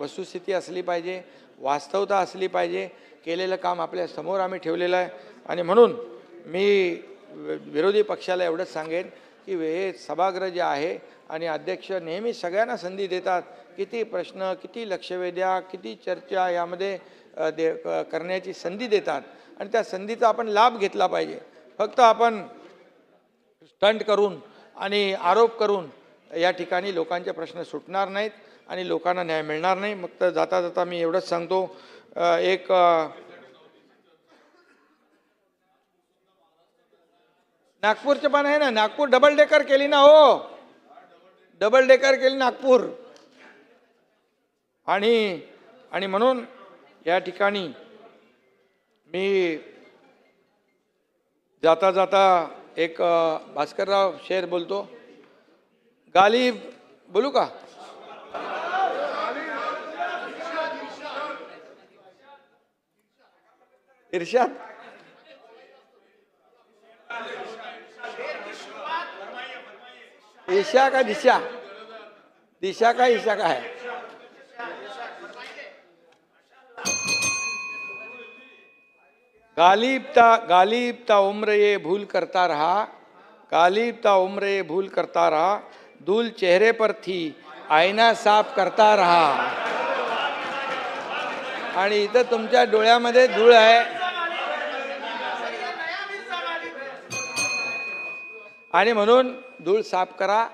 वस्तुस्थिती असली पाहिजे वास्तवता असली पाहिजे केलेलं काम आपल्यासमोर आम्ही ठेवलेलं आहे. आणि म्हणून मी विरोधी पक्षाला एवढंच सांगेन की हे सभागृह जे आहे आणि अध्यक्ष नेहमी सगळ्यांना संधी देतात किती प्रश्न किती लक्षवेध्या किती चर्चा यामध्ये दे करण्याची संधी देतात. आणि त्या संधीचा आपण लाभ घेतला पाहिजे. फक्त आपण स्टंट करून आणि आरोप करून या ठिकाणी लोकांचे प्रश्न सुटणार नाहीत. आणि लोकांना न्याय मिळणार नाही. मग तर जाता जाता मी एवढंच सांगतो. एक नागपूरचे नागपूरचं पण आहे ना. नागपूर डबल डेकर केली ना हो. डबल डेकर केली नागपूर. आणि आणि म्हणून या ठिकाणी मी जाता जाता एक भास्करराव शेर बोलतो. गालिब बोलू का? इर्षाद ईशा का दिशा दिशा का ईशा का है गालिबता गालिबता उम्र ये भूल करता रहा। गालिबता उम्र ये भूल करता रहा। धूल चेहरे पर थी आईना साफ करता रहा। आणि इथं तुमच्या डोळ्यामध्ये धूळ आहे. आणि म्हणून धूळ साफ करा.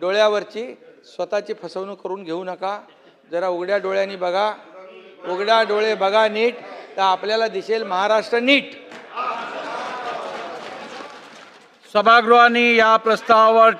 डोळ्यावरची स्वतःची फसवणूक करून घेऊ नका. जरा उघड्या डोळ्यांनी बघा. उघड्या डोळे बघा नीट. तर आपल्याला दिसेल महाराष्ट्र नीट. सभागृहाने या प्रस्तावावर